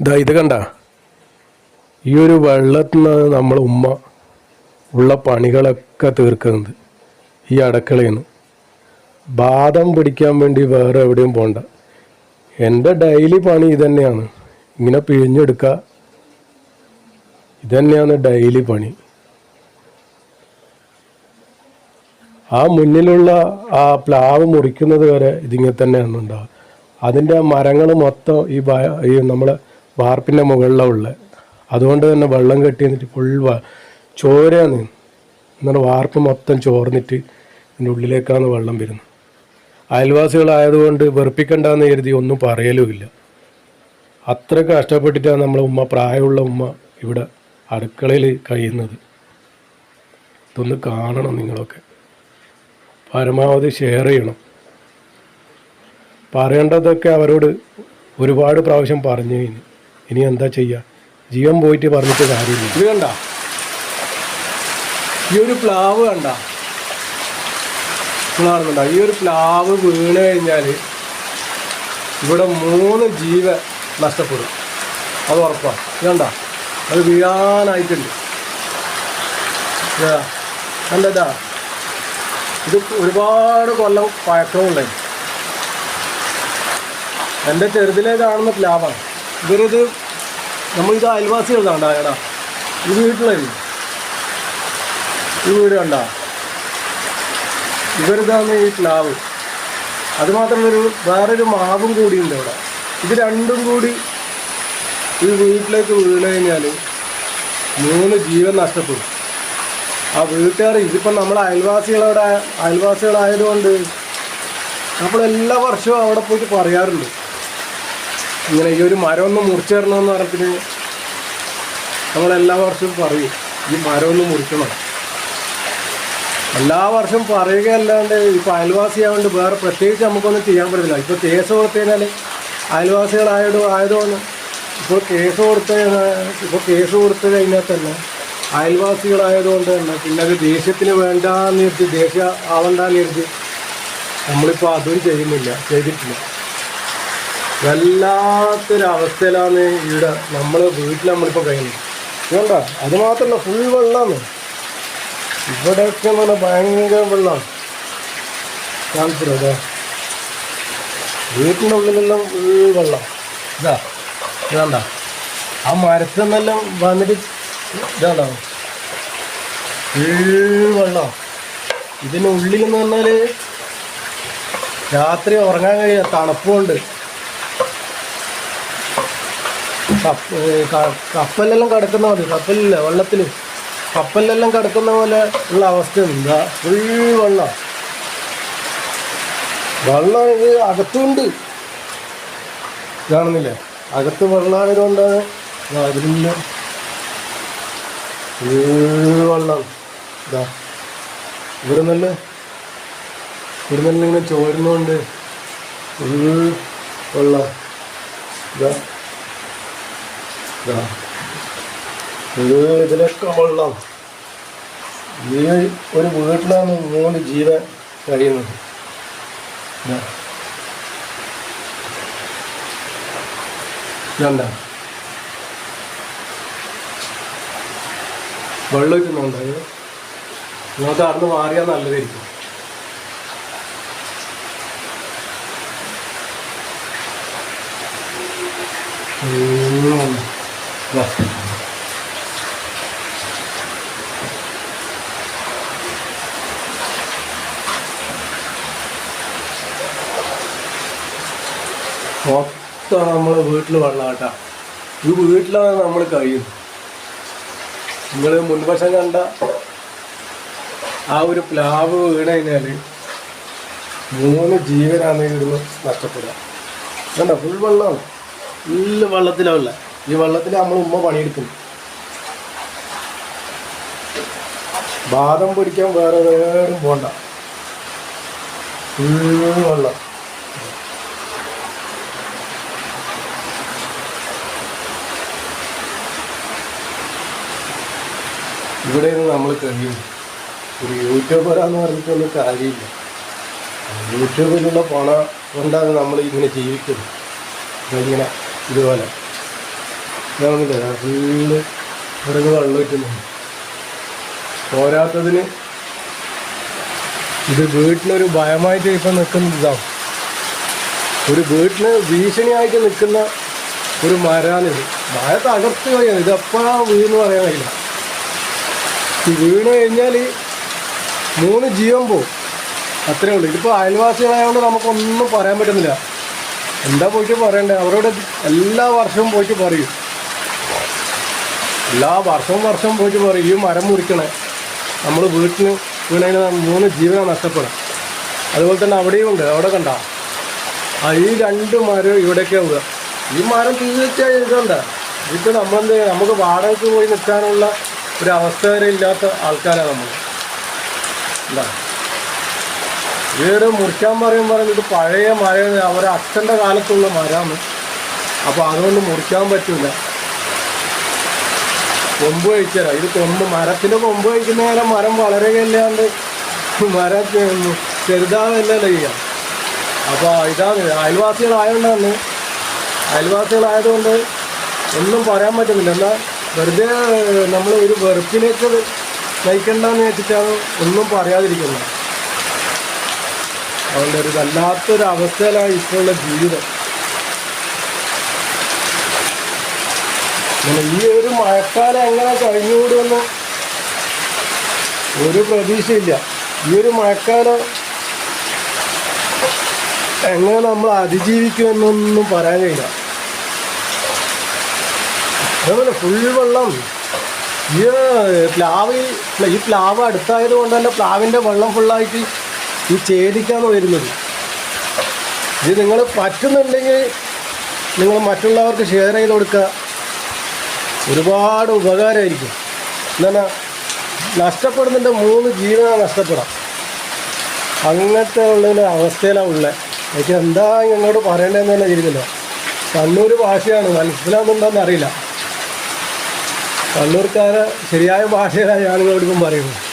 ഇതാ ഇത് കണ്ട. ഈ ഒരു വെള്ളത്തിൽ നിന്നാണ് നമ്മൾ ഉമ്മ ഉള്ള പണികളൊക്കെ തീർക്കുന്നത് ഈ അടക്കളയിൽ നിന്ന് ബാധം പിടിക്കാൻ വേണ്ടി വേറെ എവിടെയും പോണ്ട. എന്റെ ഡെയിലി പണി ഇതന്നെയാണ്. ഇങ്ങനെ പിഴിഞ്ഞെടുക്കുക ഇതന്നെയാണ് ഡെയിലി പണി. ആ മുന്നിലുള്ള ആ പ്ലാവ് മുറിക്കുന്നത് വരെ ഇതിങ്ങനെ തന്നെയാണ് ഉണ്ടാവുക അതിന്റെ മരങ്ങൾ മൊത്തം ഈ ഈ നമ്മളെ വാർപ്പിന്റെ മുകളിലാണ് ഉള്ളത് അതുകൊണ്ട് തന്നെ വെള്ളം കെട്ടി നിന്നിട്ട് ഫുൾ ചോരയാണ്. എന്നിട്ട് വാർപ്പ് മൊത്തം ചോർന്നിട്ട് ഇതിന്റെ ഉള്ളിലേക്കാണ് വെള്ളം വരുന്നത്. അയൽവാസികളായതുകൊണ്ട് വെറുപ്പിക്കണ്ടെന്ന് കരുതി ഒന്നും പറയലുമില്ല. അത്ര കഷ്ടപ്പെട്ടിട്ടാണ് നമ്മളെ ഉമ്മ പ്രായമുള്ള ഉമ്മ ഇവിടെ അടുക്കളയിൽ കഴിയുന്നത്. ഇതൊന്ന് കാണണം നിങ്ങളൊക്കെ. പരമാവധി ഷെയർ ചെയ്യണം. പറയേണ്ടതൊക്കെ അവരോട് ഒരുപാട് പ്രാവശ്യം പറഞ്ഞു കഴിഞ്ഞു. ഇനി എന്താ ചെയ്യുക ജീവൻ പോയിട്ട് പറഞ്ഞിട്ട് കാര്യമില്ല. ഇത് കണ്ട? ഈ ഒരു പ്ലാവ് കണ്ട? കാണുന്നുണ്ടോ ഈ ഒരു പ്ലാവ് വീണ് കഴിഞ്ഞാൽ ഇവിടെ മൂന്ന് ജീവ നഷ്ടപ്പെടും. അത് ഉറപ്പാണ് ഇതണ്ട അത് വീഴാനായിട്ടുണ്ട്. കണ്ടതാ ഇത്? ഒരുപാട് കൊല്ലം പഴക്കമുണ്ടായി എന്റെ ചെറുതിലെ കാണുന്ന പ്ലാവാണ്. ഇവരിത് നമ്മളിത് കണ്ടാ എടാ. ഈ വീട്ടിലായിരുന്നു ഈ വീട് കണ്ട. ഇവരിതാണ് ഈ പ്ലാവ്. അതുമാത്രമല്ല ഒരു വേറൊരു മാവും കൂടിയുണ്ട് ഇവിടെ ഇത് രണ്ടും കൂടി ഈ വീട്ടിലേക്ക് വീണ് കഴിഞ്ഞാൽ മൂന്ന് ജീവൻ നഷ്ടപ്പെടും. ആ വീട്ടുകാർ ഇതിപ്പം നമ്മളെ അയൽവാസികളവിടെ അയൽവാസികളായതുകൊണ്ട് നമ്മൾ എല്ലാ വർഷവും അവിടെ പോയിട്ട് പറയാറുണ്ട്. ഇങ്ങനെ ഈ ഒരു മരം ഒന്ന് മുറിച്ചു തരണമെന്ന് പറഞ്ഞിട്ട് നമ്മൾ എല്ലാ വർഷവും പറയും ഈ മരം ഒന്ന് മുറിക്കണം. എല്ലാ വർഷവും പറയുകയല്ലാണ്ട് ഇപ്പോൾ അയൽവാസിയായതുകൊണ്ട് വേറെ പ്രത്യേകിച്ച് നമുക്കൊന്നും ചെയ്യാൻ പറ്റില്ല ഇപ്പോൾ കേസ് കൊടുത്തു കഴിഞ്ഞാൽ അയൽവാസികളായത് ആയതുകൊണ്ട് ഇപ്പോൾ കേസ് കൊടുത്ത് ഇപ്പോൾ കേസ് കൊടുത്തു കഴിഞ്ഞാൽ തന്നെ അയൽവാസികളായതുകൊണ്ട് തന്നെ പിന്നെ അത് ദേഷ്യത്തിന് വേണ്ടാന്ന് കരുതി ദേഷ്യ ആവണ്ടെന്ന് നമ്മളിപ്പോൾ അതും ചെയ്യുന്നില്ല ചെയ്തിട്ടില്ല. വല്ലാത്തൊരവസ്ഥയിലാണ് ഇവിടെ നമ്മൾ വീട്ടിൽ നമ്മളിപ്പോൾ കഴിയുന്നത്. വേണ്ട അത് മാത്രമല്ല ഫുൾ വെള്ളമാണ് ഇവിടെയൊക്കെ പറഞ്ഞാൽ ഭയങ്കര വെള്ളമാണ് കാണിച്ചില്ല അതെ വീട്ടിന്റെ ഫുൾ വെള്ളം. ഇതാ ഇതാണ്ട. ആ മരത്തിൽ നിന്നെല്ലാം വന്നിട്ട് ഇതാണ്ടോ. ഫുൾ വെള്ളം. ഇതിനുള്ളിൽ എന്ന് പറഞ്ഞാൽ രാത്രി ഉറങ്ങാൻ കഴിയാ തണുപ്പുണ്ട് കപ്പലിലെല്ലാം കിടക്കുന്ന മതി. കപ്പലില്ല വെള്ളത്തിൽ കപ്പലിലെല്ലാം കിടക്കുന്ന പോലെ ഉള്ള അവസ്ഥ എന്താ? ഫുൾ വെള്ളം. വെള്ളം ഇത് അകത്തുണ്ട്. കാണുന്നില്ലേ അകത്ത് വെള്ളമായതുകൊണ്ടാണ് അതിലില്ല വെള്ളം. ഇതാ ഇവിടെ നല്ല ഇവിടെ നല്ല ഇങ്ങനെ ചോരുന്നുണ്ട് വെള്ളം. ഇതാ ഇതാ ഇത് ഇതിലൊക്കെ വെള്ളം. ഈ ഒരു വീട്ടിലാണ് മൂന്ന് ജീവൻ കഴിയുന്നത്. വെള്ളം ഇട്ടുന്നുണ്ടോ നിങ്ങൾക്ക് അവിടുന്ന് മാറിയാൽ നല്ലതായിരിക്കും. ഉം. മൊത്തം നമ്മൾ വീട്ടിൽ വെള്ളം കേട്ടാ ഈ വീട്ടിലാണ് നമ്മൾ കഴിയുന്നത് നിങ്ങൾ മുൻവശം കണ്ട ആ ഒരു പ്ലാവ് വീണ് മൂന്ന് ജീവനാണ് ഇവിടുന്ന് നഷ്ടപ്പെടുക. വേണ്ട ഫുൾ വെള്ളമാണ്. ഫുള്ള് വെള്ളത്തിലാവില്ല ഈ വെള്ളത്തിൽ നമ്മൾ ഉമ്മ പണിയെടുക്കും. ബാദം പിടിക്കാൻ വേറെ വേറും പോണ്ട. വെള്ളം. ഇവിടെ നിന്ന് നമ്മൾ കഴിയും. ഒരു യൂട്യൂബറാന്ന് പറഞ്ഞിട്ടൊന്നും കാര്യമില്ല. യൂട്യൂബിലുള്ള പണം കൊണ്ടാണ് നമ്മൾ ഇങ്ങനെ ജീവിക്കുന്നത്. ഇങ്ങനെ ഇതുപോലെ. ഇതാവുന്നില്ല. ഫുള്ള് വിറക് വെള്ളം വെക്കുന്നുണ്ട് പോരാത്തതിന് ഇത് വീട്ടിലൊരു ഭയമായിട്ട് ഇപ്പം നിൽക്കുന്ന ഇതാണ് ഒരു വീട്ടിൽ ഭീഷണിയായിട്ട് നിൽക്കുന്ന ഒരു മരാണിത് മഴ തകർത്ത് കഴിയാണ് ഇത് എപ്പോഴാ വീണെന്ന് പറയാൻ കഴിയില്ല. ഈ വീണ് കഴിഞ്ഞാൽ മൂന്ന് ജീവൻ പോവും. അത്രേ ഉള്ളൂ. ഇതിപ്പോൾ അയൽവാസികളായതുകൊണ്ട് നമുക്കൊന്നും പറയാൻ പറ്റുന്നില്ല. എന്താ പോയിട്ട് പറയണ്ടേ? അവരോട് എല്ലാ വർഷവും പോയിട്ട് പറയും. എല്ലാ വർഷവും വർഷവും പോയിട്ട് പറയും ഈ മരം മുറിക്കണേ. നമ്മൾ വീട്ടിന് വീണതിന് മൂന്ന് ജീവനാണ് നഷ്ടപ്പെടുക. അതുപോലെ തന്നെ അവിടെയും ഉണ്ട്. അവിടെ കണ്ട. ആ ഈ രണ്ട് മരം ഇവിടേക്ക് ആവുക ഈ മരം തീർച്ചയായും ഇതുണ്ട്. ഇത് നമ്മളെന്ത്? നമുക്ക് വാടകയ്ക്ക് പോയി നിൽക്കാനുള്ള ഒരു അവസ്ഥ വരെ ഇല്ലാത്ത ആൾക്കാരാണ് നമ്മൾ എന്താ? വീട് മുറിക്കാൻ പറയും പറയുന്നത് ഇത് പഴയ മരം. അവരെ അച്ഛന്റെ കാലത്തുള്ള മരമാണ്. അപ്പോൾ അതുകൊണ്ട് മുറിക്കാൻ പറ്റില്ല കൊമ്പ് കഴിച്ചാൽ ഇത് കൊമ്പ് മരത്തിന്റെ കൊമ്പ് കഴിക്കുന്ന നേരം മരം വളരുകയല്ലാണ്ട് മരം ചെ- ചെറുതാവല്ലല്ലോ ചെയ്യാം അപ്പോൾ ഇതാണ് അയൽവാസികളായതുകൊണ്ടാണ് അയൽവാസികളായതുകൊണ്ട് ഒന്നും പറയാൻ പറ്റുന്നില്ല. എന്നാൽ വെറുതെ നമ്മൾ ഒരു വെറുപ്പിലേക്ക് നയിക്കണ്ടെന്ന് വെച്ചിട്ടാണ് ഒന്നും പറയാതിരിക്കുന്നത്. അതുകൊണ്ട് ഒരു വല്ലാത്തൊരവസ്ഥയിലാണ് ഇപ്പോഴുള്ള ജീവിതം. ഇങ്ങനെ ഈ ഒരു മഴക്കാലം എങ്ങനെ കഴിഞ്ഞുകൂടുമെന്ന് ഒരു പ്രതീക്ഷയില്ല. ഈ ഒരു മഴക്കാലം എങ്ങനെ നമ്മൾ അതിജീവിക്കുമെന്നൊന്നും പറയാൻ കഴിയില്ല. അതേപോലെ ഫുൾ വെള്ളം. ഈ പ്ലാവ് ഈ പ്ലാവ് അടുത്തായത് കൊണ്ട് തന്നെ പ്ലാവിന്റെ വെള്ളം ഫുള്ളായിട്ട് ഈ ചേലിക്കാണ് വരുന്നത്. ഇത് നിങ്ങൾ പറ്റുന്നുണ്ടെങ്കിൽ നിങ്ങൾ മറ്റുള്ളവർക്ക് ഷെയർ ചെയ്ത് കൊടുക്കുക. ഒരുപാട് ഉപകാരമായിരിക്കും. എന്നാൽ നഷ്ടപ്പെടുന്നതിന്റെ മൂന്ന് ജീവനാണ് നഷ്ടപ്പെടാം അങ്ങനത്തെ ഉള്ള അവസ്ഥയിലാണ് ഉള്ളത് എനിക്ക് എന്താ ഞങ്ങളോട് പറയേണ്ടതെന്ന് തന്നെ ചെയ്തില്ല കണ്ണൂർ ഭാഷയാണ്. മനസ്സിലാകുന്നുണ്ടോ അറിയില്ല കണ്ണൂർക്കാരെ ശരിയായ ഭാഷയിലാണ് ഞാൻ നിങ്ങളോടൊപ്പം പറയുന്നത്.